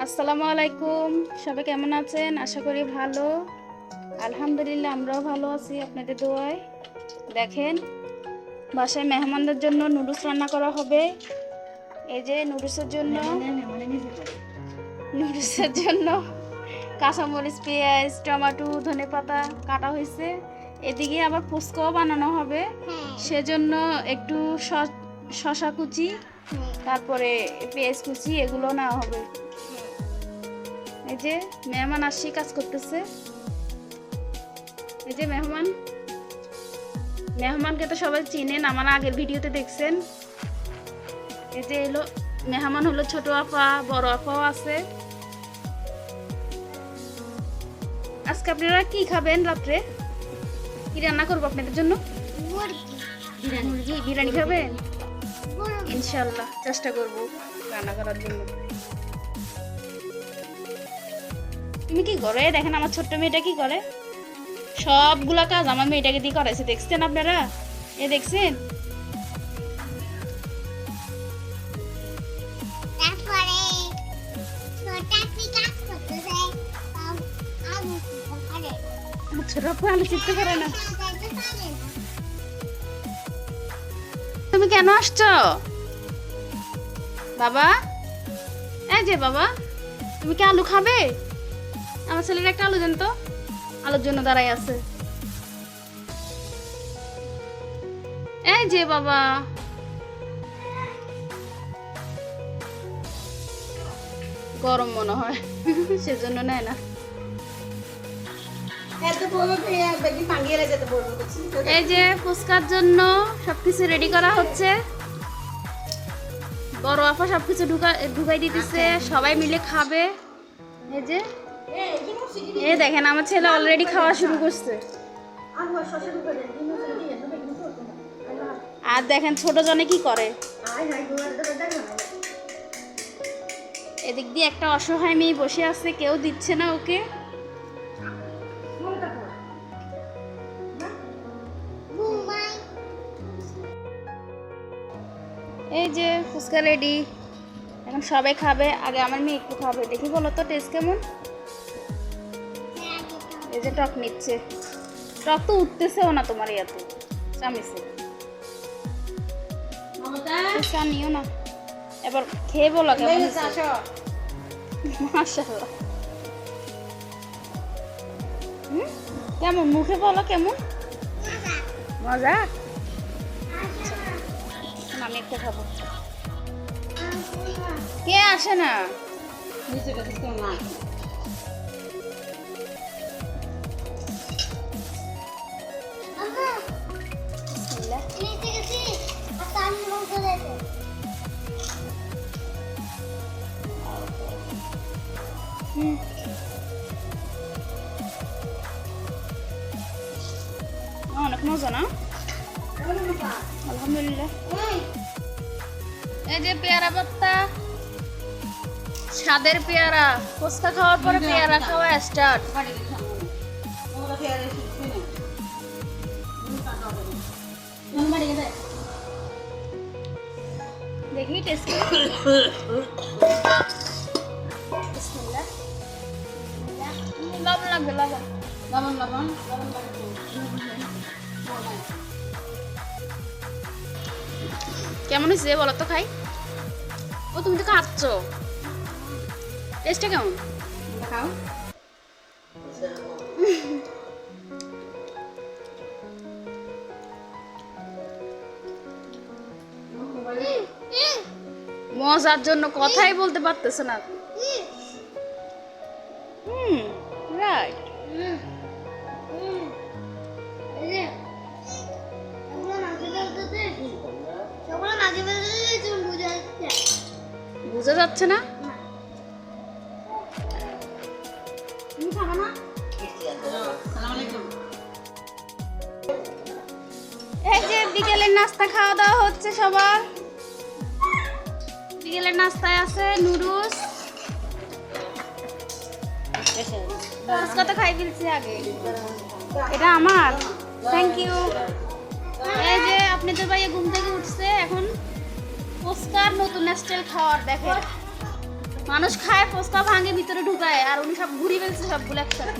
আসসালামু আলাইকুম। সবাই কেমন আছেন? আশা করি ভালো। আলহামদুলিল্লাহ আমরাও ভালো আছি আপনাদের দোয়ায়। দেখেন বাসায় মেহমানদের জন্য নুডলস রান্না করা হবে। এই যে নুডলসের জন্য নুডলসের জন্য কাঁচামরিচ পেঁয়াজ টমেটো ধনে পাতা কাটা হয়েছে। এদিকে আবার ফুচকাও বানানো হবে। সেজন্য একটু শ- শশা কুচি তারপরে পেঁয়াজ কুচি এগুলো নেওয়া হবে। এই যে মেহমান আসি কাজ করতেছে। এই যে মেহমান। মেহমানকে তো সবাই চিনেন আমার আগের ভিডিওতে দেখছেন। এই যে এলো মেহমান হলো ছোট আপা বড় আপাও আছে। আজকে আপনারা কি খাবেন রাত্রে? কি রান্না করব আপনাদের জন্য? মুরগি। বিরিয়ানি খাবেন? ইনশাল্লাহ চেষ্টা করব রান্না করার জন্য। তুমি কি করে? দেখেন আমার ছোট্ট মেয়েটা কি করে? সবগুলা কাজ আমার মেয়েটাকে দিয়ে করাইছে দেখছেন আপনারা? এ দেখছেন? ছোটা পারে না। তুমি কেন আসছো? বাবা? এই যে বাবা তুমি কি আলু খাবে? আমার ছেলের একটা আলু দেন তো। আলুর জন্য দাঁড়াই আছে। এই যে বাবা। গরম মনে হয় সেজন্য নেয় না। এই যে ফুচকার জন্য সবকিছু রেডি করা হচ্ছে। বড় আপা সবকিছু ঢুকা ঢুকাই দিতেছে সবাই মিলে খাবে। এই যে। এই দেখেন, আমার ছেলে অলরেডি খাওয়া শুরু করছে। আর দেখেন, ছোট জনে কি করে? এদিক দিয়ে একটা অসহায় মেয়ে বসে আছে, কেউ দিচ্ছে না ওকে। এই যে, ফুচকা রেডি। এখন সবাই খাবে, আগে আমার মেয়ে একটু খাবে। দেখি বলো তো টেস্ট কেমন? এই যে টক নিচ্ছে। টক তো উঠতেছেও না তোমার ইয়াতে। চামিচে চা নিও না। এবার খেয়ে বলো কেমন কেমন? মুখে বলো কেমন? মজা। আচ্ছা, আমি একটু খাব। কে আসে না? অনেক মজা না আলহামদুলিল্লাহ এই যে পেয়ারা পাত্তা স্বাদের পেয়ারা। ফুচকা খাওয়ার পরে পেয়ারা খাওয়া স্টার্ট দেখি টেস্ট লবণ লবণ কেমন হয়েছে বলো তো খাই? ও তুমি তো খাচ্ছ। টেস্টটা কেমন? খাও। মজার জন্য কথাই বলতে পারতেছে না। হুম রাইট বোঝা যাচ্ছে না? বিকেলের নাস্তা খাওয়া দাওয়া হচ্ছে সবার। বিকেলের নাস্তায় আছে নুডলস। খাই আগে। এটা আমার। থ্যাংক ইউ এই যে আপনি তো ভাইয়া ঘুম থেকে ফুচকার নতুন স্টাইল খাওয়ার দেখেন মানুষ খায় ফুচকা ভাঙে, ভিতরে ঢুকায়, আর উনি সব ঘুরি ফেলছে সবগুলো একসাথে।